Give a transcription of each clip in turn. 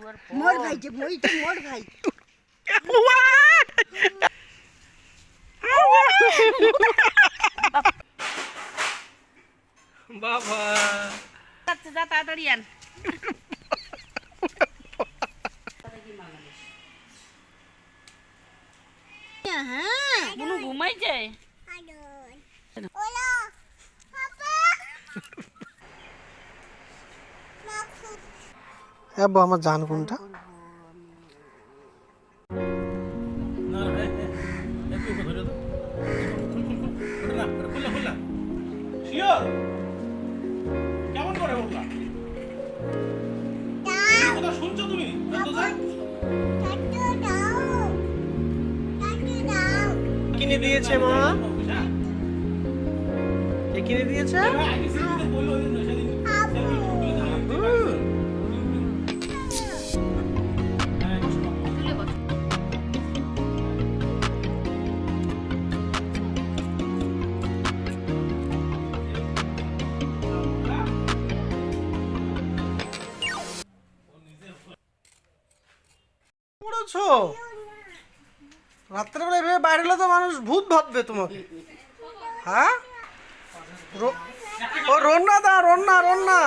মোর ভাই যে মই তো মোর ভাই বাবা যাচ্ছে যা তাড়াতাড়ি আন হ্যাঁ হ্যাঁ আমার জান মানুষ ভূত ভাববে তোমাকে। হ্যাঁ? ও, রন্না দা, রন্না রন্না।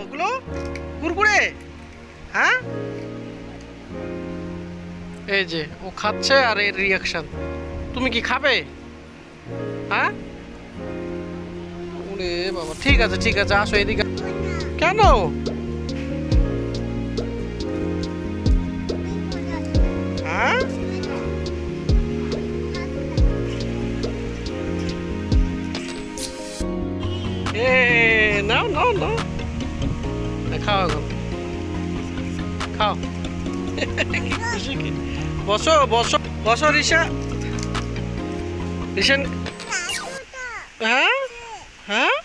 ওগুলো? কুরকুরে? হ্যাঁ? এই যে, ও খাচ্ছে আর এর রিয়াকশন তুমি কি খাবে? হ্যাঁ? বাবা, ঠিক আছে ঠিক আছে, আসো এদিকে। কেন? হ্যাঁ? নাও নাও নাও। খাও এখন খাও। বসো বসো বসো রিসা রিসেন হ্যাঁ? হ্যাঁ?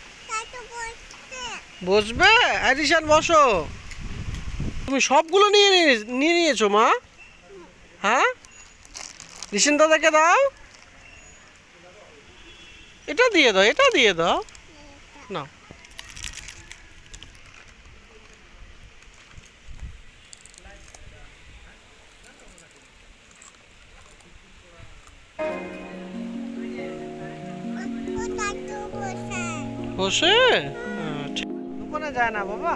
বসবে? আর বসো। তুমি সবগুলো নিয়ে- নিয়ে নিয়েছো, মা? হ্যাঁ? রিসেন দাদাকে দাও। এটা দিয়ে দাও, এটা দিয়ে দাও। না বসে? হ্যাঁ, ঠিক- দোকানে যায় না বাবা।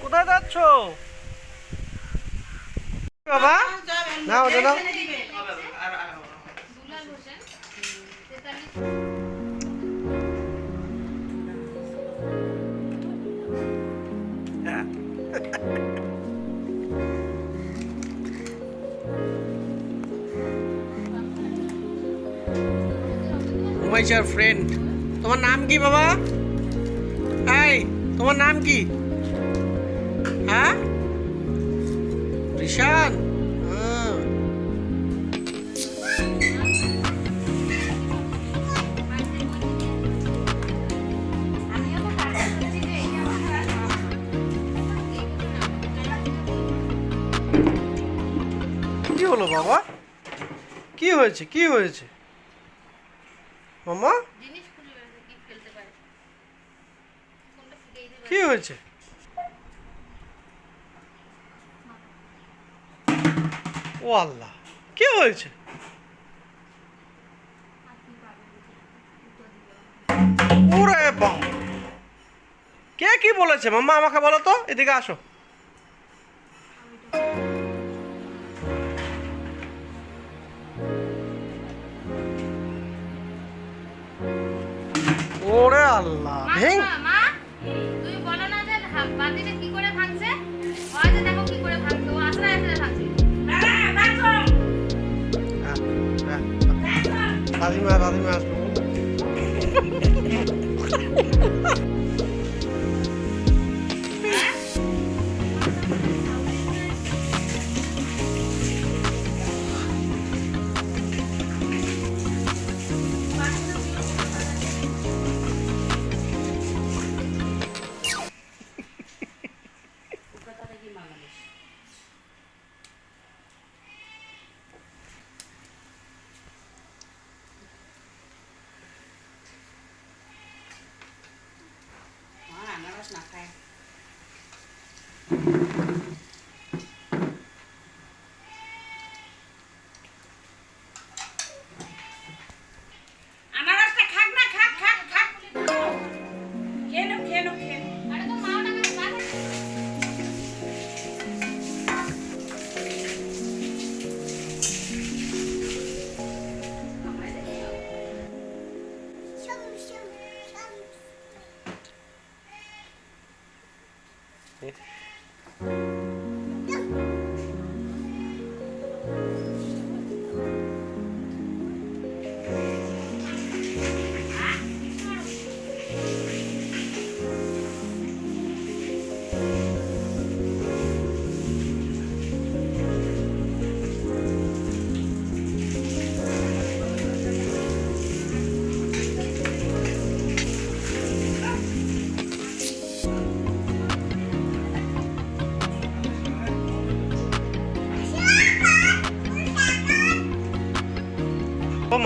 কোথায় যাচ্ছ? বাবা? না ওটা নাও। মাই ইয়ার ফ্রেন্ড তোমার নাম কি বাবা? এই, তোমার নাম কি? হ্যাঁ? রিশান? হ্যাঁ। কি হলো বাবা? কি হয়েছে? কি হয়েছে? মামা? কি হয়েছে? ও আল্লাহ, কি হয়েছে? ওরে বাবা। কে কি বলেছে? মাম্মা, আমাকে বলো তো, এদিকে আসো। Warte mal, warte mal.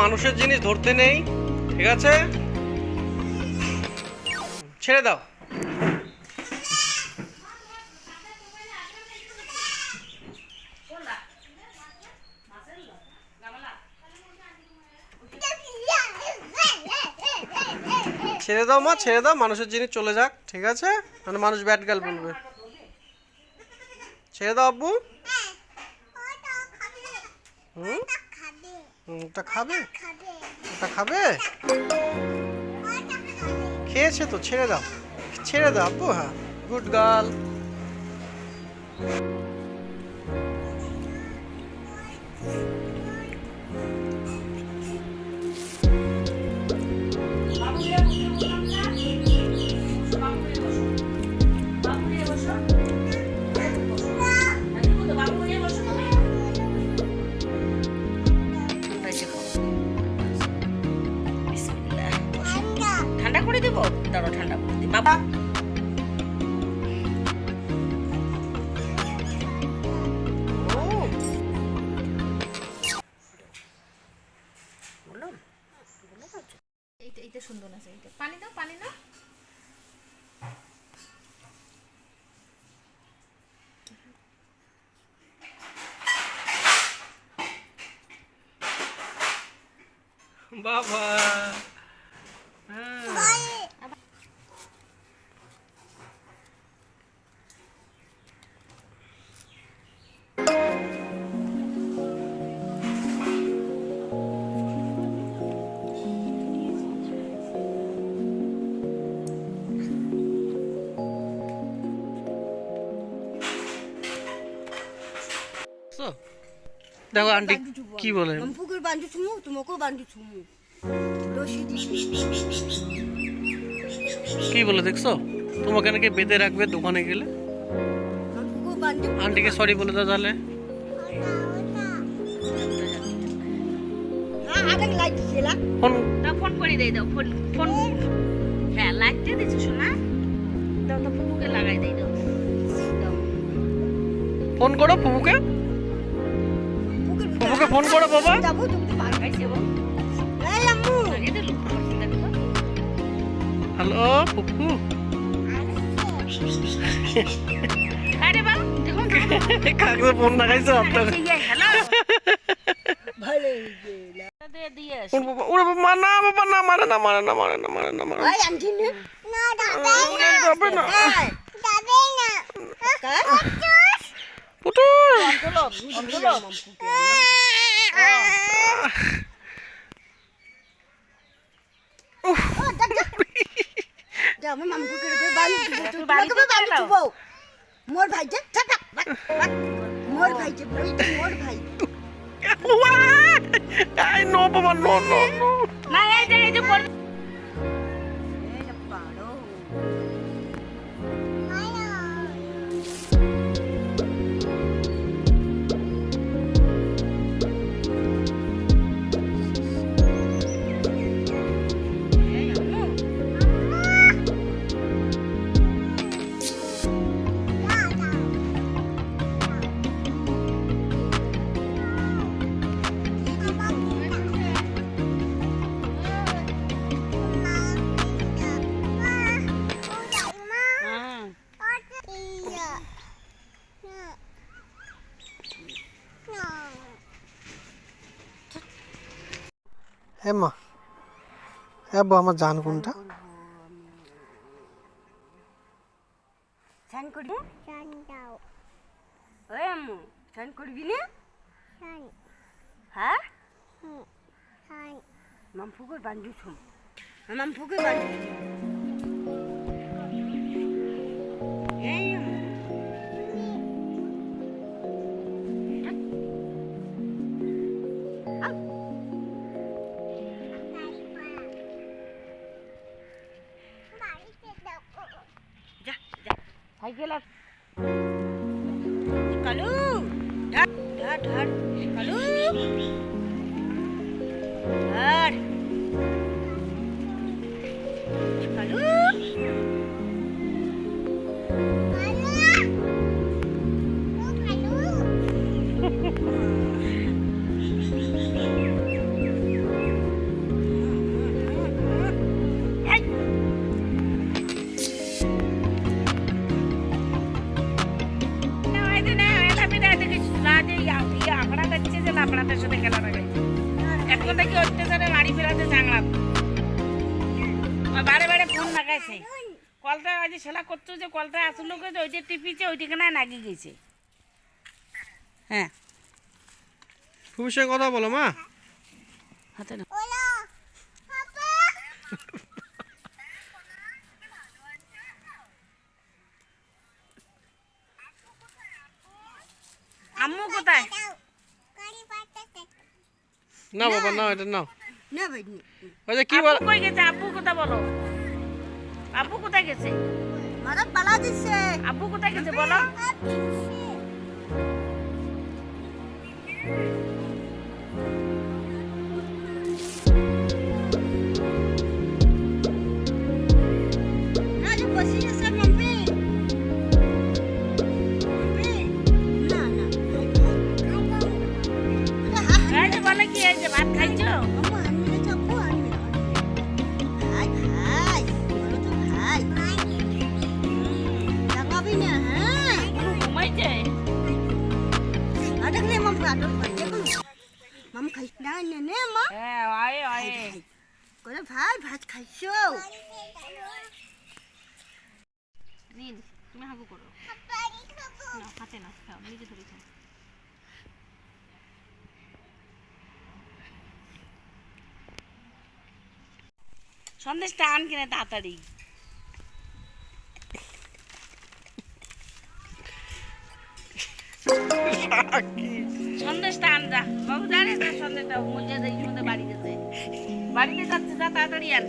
মানুষের জিনিস ধরতে নেই, ঠিক আছে? ছেড়ে দাও। ছেড়ে দাও মা, ছেড়ে দাও, মানুষের জিনিস চলে যাক, ঠিক আছে? মানে মানুষ ব্যাট গাল বলবে। ছেড়ে দাও আব্বু। হুম? ওটা খাবে? ওটা খাবে? খেয়েছে তো ছেড়ে দাও। ছেড়ে দাও আপু হ্যাঁ। Good girl. দাঁড়ো ঠান্ডা করে দিই। বাবা। ও বললাম এইটা এইটা সুন্দর আছে এইটা। পানি দাও পানি দাও। বাবা। দেখো আন্টি কি বলে? পুকুর বান্ধু ছুমু তোমাকেও বান্ধু ছুমু কি বলে দেখছ? তোমাকে নাকি বেঁধে রাখবে দোকানে গেলে। আন্টিকে সরি বলে দাও তাহলে। হ্যাঁ ফোন। ফোন করে দেই দাও ফোন ফোন। হ্যাঁ লাইটটা দিছো শোনা দাও তো ফুকুকে লাগাই দেই দাও। দাও। ফোন করো ফুপুকে পুকুর ফোন করো বাবা। যাব তুমি এই আম্মু। হ্যালো ফুপু আরে বাবু দেখো কাকে ফোন লাগাইছো আপনার ভালো ওরে বাবা না বাবা না মারে না মারে না মারে না মারে না মারে ওই আন্টি না। না যাবে না। দাদা না। কার পুতুল। মোর ভাই যে মোর ভাই যে মোর ভাই আই নো বাবা নো নো নো না এই যে এই হ্যাঁ মা হ্যাঁ আমার জান কোনটা? স্নান করবি? ওই আম্মু স্নান করবি না? হ্যাঁ? মাম ফুকুর বান্ধু ছুম মাম ফুকুর বান্ধু। লাগাইছে কলটা আজ সেলা করছ যে কলটা আসলো যে ওইটা টিপিছে ওইটিকে না নাগি গেছে হ্যাঁ। খুবই সঙ্গে কথা বলো মা। হাতে না আম্মু কোথায়? না বাবা না এটা নাও। না ভাই ওই যে কি বল কই গেছে? আব্বু কোথায় বলো। আব্বু কোথায় গেছে মারা পালা দিচ্ছে আব্বু কোথায় গেছে বলো ভাত খাইছো ভাই ভাত খাইছো? নিন তুমি হাগু করো। না হাতে না খাও নিজে ধরে খাও। সন্দেশটা আন কিনে তাড়াতাড়ি। সন্দেশটা আন যা। বাবু জানিস না সন্দেশটা মজা দেয় মধ্যে বাড়ি গেছে। বাড়িতে যাচ্ছে যা তাড়াতাড়ি আন।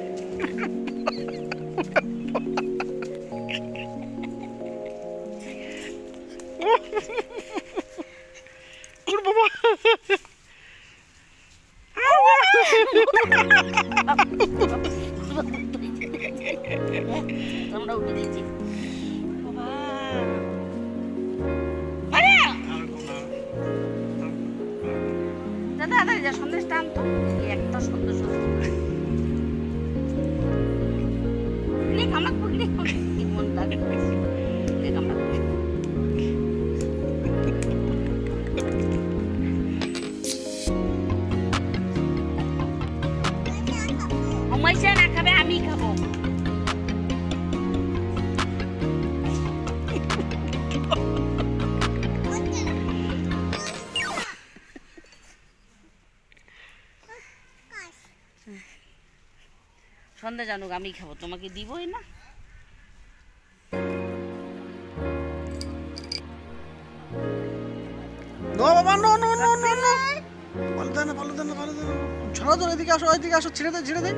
আমরা উঠে দিয়েছি। যা তাড়াতাড়ি যা সন্দেশটা আন তো। এই একটা সন্দেশ নে আমার পড়লে মন থাকে সন্ধ্যা জানুক আমি খাব তোমাকে দিবই না। নো বাবা no no no no no. ভালো দেন ভালো দেন না ভালো দেন ছড়া তো এদিকে আসো এদিকে আসো ছেড়ে দে ছেড়ে দে।